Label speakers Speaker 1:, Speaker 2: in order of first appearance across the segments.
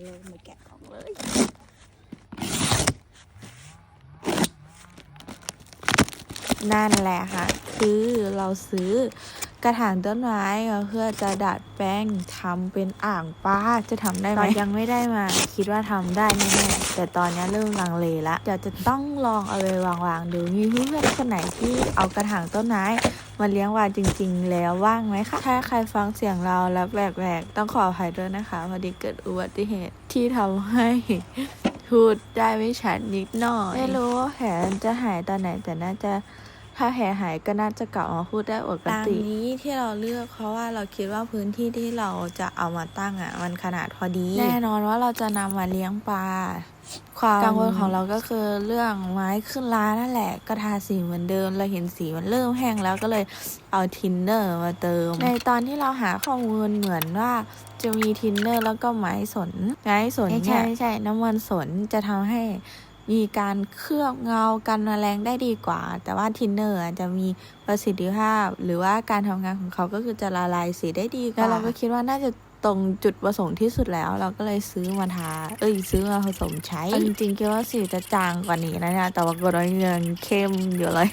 Speaker 1: เริ่มมาแกะออกเลยนั่นแหละค่ะ คือเราซื้อกระถางต้นไม้เพื่อจะดัดแปลงทำเป็นอ่างปลาจะทำได้ไหมยังไม่ได้มา คิดว่าทำได้แน่ๆแต่ตอนนี้เริ่มลังเลละเดี๋ยวจะต้องลองเอาไปวางๆดูมีเพื่อนๆคนไหนที่เอากระถางต้นไม้ มาเลี้ยงวานจริง ๆ แล้วว่างไหมคะถ้าใครฟังเสียงเราแล้วแหวกๆต้องขออภัยด้วยนะคะพอดีเกิดอุบัติเหตุที่ทำให้พูดได้ไม่ชัดนิดหน่อย ไม่รู้ว่าแผลจะหายตอนไหนแต่น่าจะ ถ้าแผลหายก็น่าจะกลับมาพูดได้ปกติ นี้ที่เราเลือกเพราะว่าเราคิดว่าพื้นที่ที่เราจะเอามาตั้งอะ มันขนาดพอดี แน่นอนว่าเราจะนำมาเลี้ยงปลา ความกังวลของเราก็คือเรื่องไม้ขึ้นร้านนั่นแหละก็ทาสีเหมือนเดิม เราเห็นสีมันเริ่มแห้งแล้วก็เลยเอาทินเนอร์มาเติม ในตอนที่เราหาข้อมูลเหมือนว่าจะมีทินเนอร์แล้วก็ไม้สน ไม้สนไม่ใช่ไม่ใช่น้ำมันสนจะทำให้ มีการเคลือบเงากันแมลงได้ดีกว่า แต่ว่าทินเนอร์จะมีประสิทธิภาพ หรือว่าการทำงานของเขาก็คือจะละลายสีได้ดีกว่าแล้วเราก็คิดว่าน่าจะตรงจุดประสงค์ที่สุดแล้ว เราก็เลยซื้อมาทา เอ้ยซื้อมาผสมใช้ จริงๆคิดว่าสีจะจางกว่านี้นะเนี่ยแต่ว่าก็ยังเข้มอยู่เลย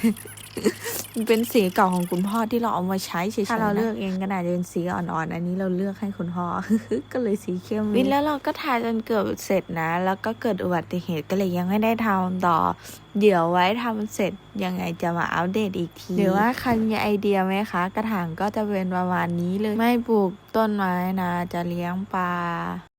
Speaker 1: มันเป็นสีเก่าของคุณพ่อที่เราเอามาใช้เฉยๆถ้าเราเลือกเองก็น่าจะเป็นสีอ่อนๆ อันนี้เราเลือกให้คุณพ่อ ก็เลยสีเข้มวินแล้วเราก็ทาจนเกือบเสร็จนะ แล้วก็เกิดอุบัติเหตุก็เลยยังไม่ได้ทำต่อ เดี๋ยวไว้ทำเสร็จยังไงจะมาอัปเดตอีกที หรือว่าใครมีไอเดียไหมคะ กระถางก็จะเป็นประมาณนี้เลย ไม่ปลูกต้นไม้นะ จะเลี้ยงปลา